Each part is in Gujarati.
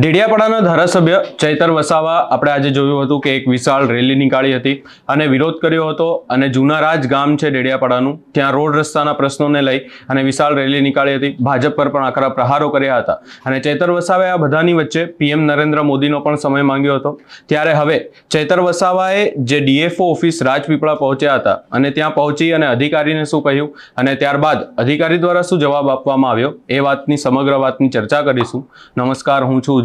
ડેડિયાપાડાના ધારાસભ્ય ચૈતર વસાવા આપણે આજે જોયું હતું કે એક વિશાળ રેલી નીકાળી હતી અને વિરોધ કર્યો હતો અને જૂનારાજ ગામ છે ડેડિયાપાડાનું, ત્યાં રોડ રસ્તાના પ્રશ્નોને લઈ અને વિશાળ રેલી નીકાળી હતી. ભાજપ પર પણ આકરા પ્રહારો કર્યા હતા. અને ચૈતર વસાવાએ આ બધાની વચ્ચે પીએમ નરેન્દ્ર મોદીનો પણ સમય માંગ્યો હતો. ત્યારે હવે ચૈતર વસાવાએ જે ડીએફઓ ઓફિસ રાજપીપળા પહોંચ્યા હતા અને ત્યાં પહોંચી અને અધિકારીને શું કહ્યું અને ત્યારબાદ અધિકારી દ્વારા શું જવાબ આપવામાં આવ્યો, એ વાતની સમગ્ર વાતની ચર્ચા કરીશું. નમસ્કાર, હું છું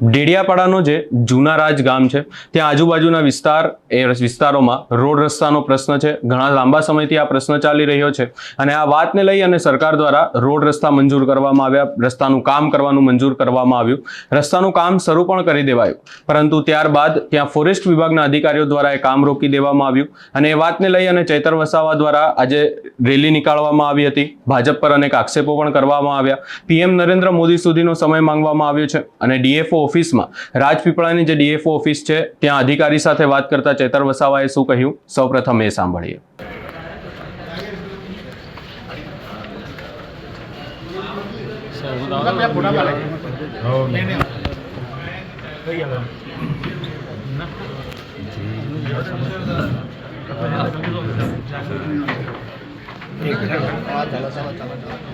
ડેડિયાપાડાનો જે જૂના રાજ ગામ છે ત્યાં આજુબાજુના વિસ્તાર એ વિસ્તારોમાં રોડ રસ્તાનો પ્રશ્ન છે, ઘણા લાંબા સમયથી આ પ્રશ્ન ચાલી રહ્યો છે અને આ વાતને લઈ અને સરકાર દ્વારા રોડ રસ્તા મંજૂર કરવામાં આવ્યા, રસ્તાનું કામ કરવાનું મંજૂર કરવામાં આવ્યું, રસ્તાનું કામ શરૂ પણ કરી દેવાયું, પરંતુ ત્યારબાદ ત્યાં ફોરેસ્ટ વિભાગના અધિકારીઓ દ્વારા એ કામ રોકી દેવામાં આવ્યું અને એ વાતને લઈ અને ચૈતર વસાવા દ્વારા આજે રેલી નીકાળવામાં આવી હતી, ભાજપ પર અનેક આક્ષેપો પણ કરવામાં આવ્યા, પીએમ નરેન્દ્ર મોદી સુધીનો સમય માંગવામાં આવ્યો છે અને ડીએફઓ ઓફિસમાં. રાજપીપળાની જે ડીએફઓ ઓફિસ છે, ત્યાં અધિકારી સાથે વાત કરતા ચેતર વસાવાએ શું કહ્યું? સૌપ્રથમ એ સાંભળીએ.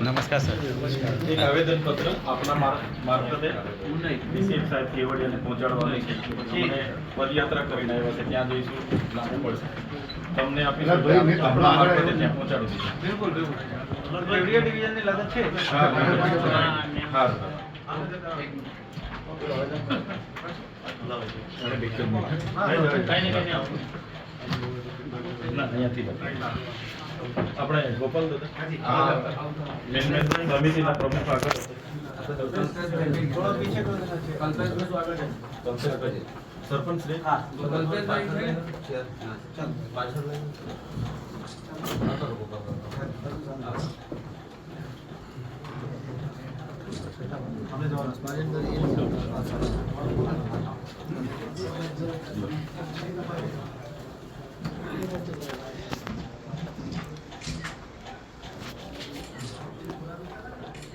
નમસ્કાર સર. એક આવેદનપત્ર આપના માર- મારફતે ડીસીએમ સાહેબ કેવડિયાને પહોંચાડવાનું છે. પછી અમે પદયાત્રા કરીને આવ્યા છે. ત્યાં જઈશું. લાગુ પડશે તમને આપી આપણા મારફતે ત્યાં પહોંચાડી દઈશું કેવડિયા ડિવિઝનની લગત છે? હા, હા, અહીંયાથી. આપણે ગોપાલ દાદા સમિતિના પ્રમુખ આગળ. સરપંચ શ્રી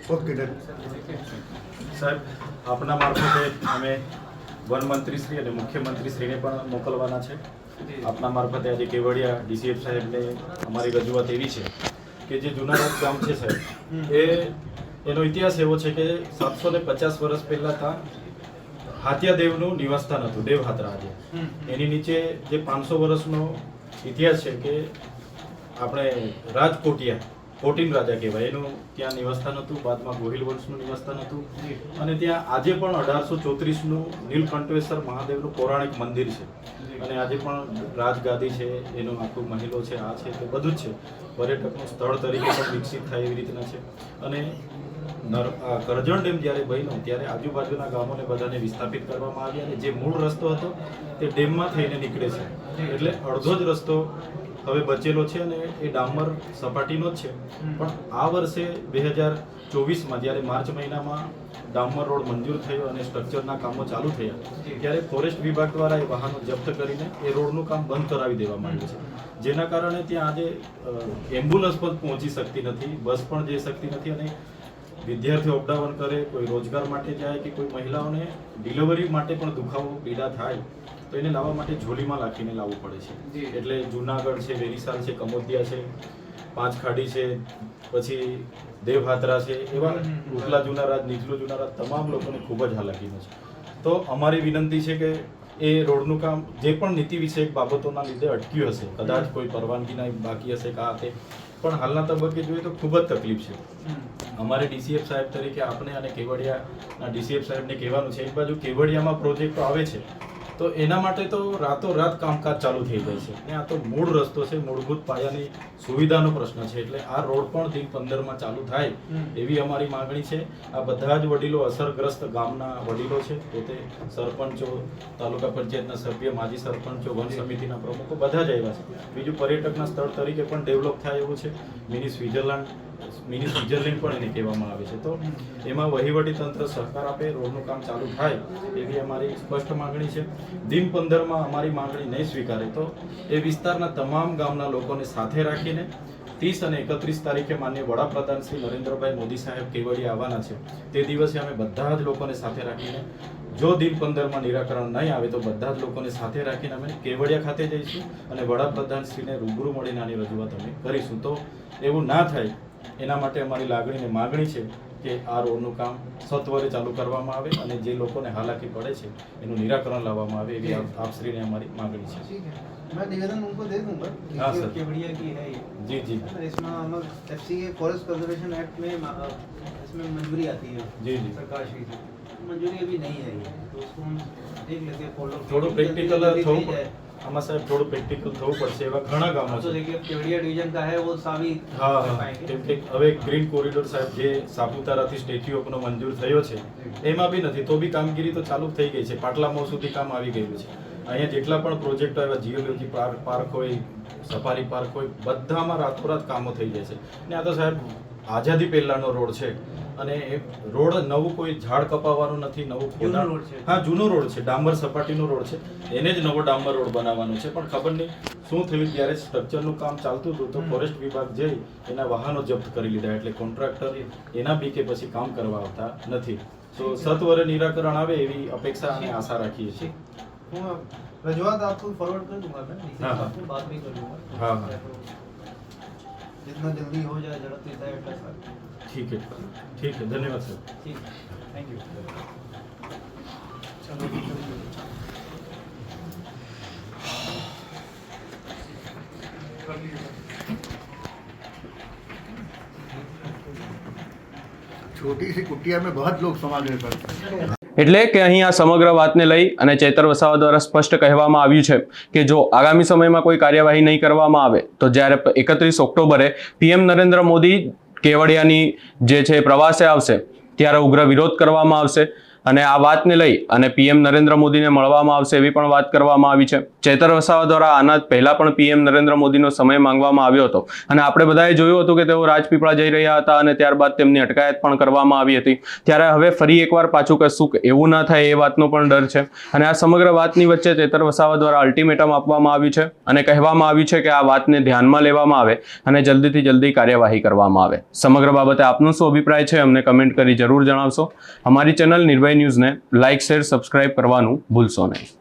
ઓકે સાહેબ, આપના મારફતે અમે વન મંત્રી શ્રી અને મુખ્યમંત્રી શ્રીને પણ મોકલવાના છે. આપના મારફતે આજે કેવડિયા ડીસીએફ સાહેબને અમારી રજૂઆત એવી છે કે જે જુનાગઢ ગામ છે, સાહેબ, એ એનો ઇતિહાસ એવો છે કે સાતસો ને પચાસ વર્ષ પહેલાં ત્યાં હાથિયા દેવનું નિવાસસ્થાન હતું દેવ હાથરા આજે. એની નીચે જે પાંચસો વર્ષનો ઇતિહાસ છે કે આપણે રાજકોટિયા કોટીન રાજા કહેવાય. એનું ત્યાં નિવાસસ્થાન હતું, બાદમાં ગોહિલ વંશનું નિવાસસ્થાન હતું. અને ત્યાં આજે પણ અઢારસો ચોત્રીસનું નીલકંઠેશ્વર મહાદેવનું પૌરાણિક મંદિર છે. અને આજે પણ રાજગાદી છે, એનો આખું મહેલો છે, આ છે, તે બધું જ છે. પર્યટકનું સ્થળ તરીકે પણ વિકસિત થાય એવી રીતના છે. અને કરજણ ડેમ જ્યારે બન્યો, ત્યારે આજુબાજુના ગામોને બધાને વિસ્થાપિત કરવામાં આવ્યા અને જે મૂળ રસ્તો હતો તે ડેમમાં થઈને નીકળે છે. એટલે અડધો જ રસ્તો હવે બચેલો છે અને એ ડામર સપાટીનો જ છે. પણ આ વર્ષે બે હજાર ચોવીસમાં જ્યારે માર્ચ મહિનામાં ડામર રોડ મંજૂર થયો અને સ્ટ્રક્ચરના કામો ચાલુ થયા, ત્યારે ફોરેસ્ટ વિભાગ દ્વારા એ વાહનો જપ્ત કરીને એ રોડનું કામ બંધ કરાવી દેવામાં આવ્યું છે. જેના કારણે ત્યાં આજે એમ્બ્યુલન્સ પણ પહોંચી શકતી નથી, બસ પણ જઈ શકતી નથી અને વિદ્યાર્થીઓ અપડાઉન કરે કોઈ રોજગાર માટે જાય કે કોઈ મહિલાઓને ડિલિવરી માટે પણ દુખાવો પીડા થાય તો એને લાવવા માટે ઝોલીમાં રાખીને લાવવું પડે છે. એટલે જુનાગઢ છે વેરીસાલ છે કમોદિયા છે પાંચ ખાડી છે પછી દેવહાત્રા છે એવા ઉપલા જુનારાજ નીચલું જુનારાજ તમામ લોકોને ખૂબ જ હાલાકીનો છે. તો અમારી વિનંતી છે કે એ રોડનું કામ જે પણ નીતિ વિષયક બાબતોના લીધે અટક્યું હશે કદાચ કોઈ પરવાનગીના બાકી હશે કાં તે પણ હાલના તબક્કે જોઈએ તો ખૂબ જ તકલીફ છે. અમારે ડીસીએફ સાહેબ તરીકે આપણે અને કેવડિયાના ડીસીએફ સાહેબને કહેવાનું છે એક બાજુ કેવડિયામાં પ્રોજેક્ટો આવે છે તો એના માટે તો રાતોરાત કામકાજ ચાલુ થઈ જાય છે. અને આ તો મૂળ રસ્તો છે મૂળભૂત પાયાની સુવિધાનો પ્રશ્ન છે એટલે આ રોડ પણ દિન પંદરમાં ચાલુ થાય એવી અમારી માંગણી છે. આ બધા જ વડીલો અસરગ્રસ્ત ગામના વડીલો છે પોતે સરપંચો તાલુકા પંચાયતના સભ્ય માજી સરપંચો વન સમિતિના પ્રમુખો બધા જ આવ્યા છે. બીજું પર્યટકના સ્થળ તરીકે પણ ડેવલપ થાય એવું છે. મિની સ્વિટ્ઝરલેન્ડ મિની સ્વિટ્ઝરલેન્ડ પણ એને કહેવામાં આવે છે. તો એમાં વહીવટી તંત્ર સહકાર આપે, રોડનું કામ ચાલુ થાય, એવી અમારી સ્પષ્ટ માંગણી છે. દિન પંદરમાં અમારી માંગણી નહીં સ્વીકારે તો એ વિસ્તારના તમામ ગામના લોકોને સાથે રાખીને ત્રીસ અને એકત્રીસ તારીખે માન્ય વડાપ્રધાન શ્રી નરેન્દ્રભાઈ મોદી સાહેબ કેવડિયા આવવાના છે. તે દિવસે અમે બધા જ લોકોને સાથે રાખીને, જો દિન પંદરમાં નિરાકરણ નહીં આવે તો બધા જ લોકોને સાથે રાખીને અમે કેવડિયા ખાતે જઈશું અને વડાપ્રધાન શ્રીને રૂબરૂ મળીને આની રજૂઆત અમે કરીશું. તો એવું ના થાય એના માટે અમારી લાગણી ને માગણી છે કે આ રોડનું કામ સત્વરે ચાલુ કરવામાં આવે અને જે લોકોને હાલાકી પડે છે એનું નિરાકરણ લાવવામાં આવે એવી આપ- આપશ્રીને અમારી માગણી છે ठीक है मैं निवेदन उनको दे दूंगा हाँ, कि सर। केवड़िया की है ये જી જી और इसमें हम एफ सी के फॉरेस्ट कंजर्वेशन एक्ट में मा- अ, इसमें मंजूरी आती है जी, जी। सरकार श्री से मंजूरी अभी नहीं है ये तो उसको हम देख लेते हैं फॉलो થોડું પ્રેક્ટિકલ થવું પડે આમાં સાહેબ થોડું પ્રેક્ટિકલ થવું પડશે એવા ઘણા ગામો तो છે देखिए केवड़िया डिवीजन का है वो सावी હા कर હા पाएंगे કેમ કે હવે ગ્રીન કોરિડોર સાહેબ જે સાપુતારાથી સ્ટેચ્યુ ઓફનો મંજૂર થયો છે એમાં બી નથી તો બી કામગીરી તો ચાલુ થઈ ગઈ છે પાટલા મોલ સુધી કામ આવી ગયું છે અહીંયા જેટલા પણ પ્રોજેક્ટો આવ્યા જીઓલોજી પાર્ક પાર્ક હોય સફારી પાર્ક હોય બધામાં રાતોરાત કામો થઈ જાય છે ને આ તો સાહેબ આઝાદી પહેલાનો રોડ છે અને એ રોડ નવું કોઈ ઝાડ કપાવવાનું નથી નવું જૂનો ખોદાણ- રોડ છે. હા જૂનો રોડ છે ડામર સપાટીનો રોડ છે એને જ નવો ડામર રોડ બનાવવાનો છે પણ ખબર નહીં શું થયું ત્યારે સ્ટ્રક્ચરનું કામ ચાલતું હતું તો ફોરેસ્ટ વિભાગ જઈ એના વાહનો જપ્ત કરી લીધા એટલે કોન્ટ્રાક્ટર એના બી કે પછી કામ કરવા આવતા નથી તો સત્વરે નિરાકરણ આવે એવી અપેક્ષા અને આશા રાખીએ છીએ હું रजवात आपको फॉरवर्ड कर दूंगा मैं डीसी हाँ, हाँ। साहब को बात भी कर लूंगा हाँ, हाँ। जितना जल्दी हो जाए जरा तो ठीक है ठीक है धन्यवाद सर। ठीक थैंक यू चलो छोटी सी कुटिया में बहुत लोग समा गए हैं। એટલે કે અહીં આ સમગ્ર વાતને લઈ અને ચેતર વસાવા દ્વારા સ્પષ્ટ કહેવામાં આવ્યું છે કે જો આગામી સમયમાં કોઈ કાર્યવાહી નહીં કરવામાં આવે, તો જ્યારે એકત્રીસ ઓક્ટોબરે પીએમ નરેન્દ્ર મોદી કેવડિયાની જે છે પ્રવાસે આવશે, ત્યારે ઉગ્ર વિરોધ કરવામાં આવશે. અને આ વાતને લઈ અને પીએમ નરેન્દ્ર મોદીને મળવામાં આવશે એવી પણ વાત કરવામાં આવી છે. ચેતર વસાવા દ્વારા આના પહેલા પણ પીએમ નરેન્દ્ર મોદીનો સમય માંગવામાં આવ્યો હતો. અને આપણે બધાએ જોયું હતું કે તેઓ રાજપીપળા જઈ રહ્યા હતા અને ત્યારબાદ તેમની અટકાયત પણ કરવામાં આવી હતી. ત્યારે હવે ફરી એકવાર પાછું કશું એવું ના થાય એ વાતનો પણ ડર છે. અને આ સમગ્ર વાતની વચ્ચે ચેતર વસાવા દ્વારા અલ્ટિમેટમ આપવામાં આવ્યું છે અને કહેવામાં આવ્યું છે કે આ વાતને ધ્યાનમાં લેવામાં આવે અને જલ્દીથી જલ્દી કાર્યવાહી કરવામાં આવે. સમગ્ર બાબતે આપનો શું અભિપ્રાય છે અમને કમેન્ટ કરી જરૂર જણાવશો. અમારી ચેનલ નિર્ભય ન્યૂઝને લાઇક, શેર, સબસ્ક્રાઇબ કરવાનું ભૂલશો નહીં.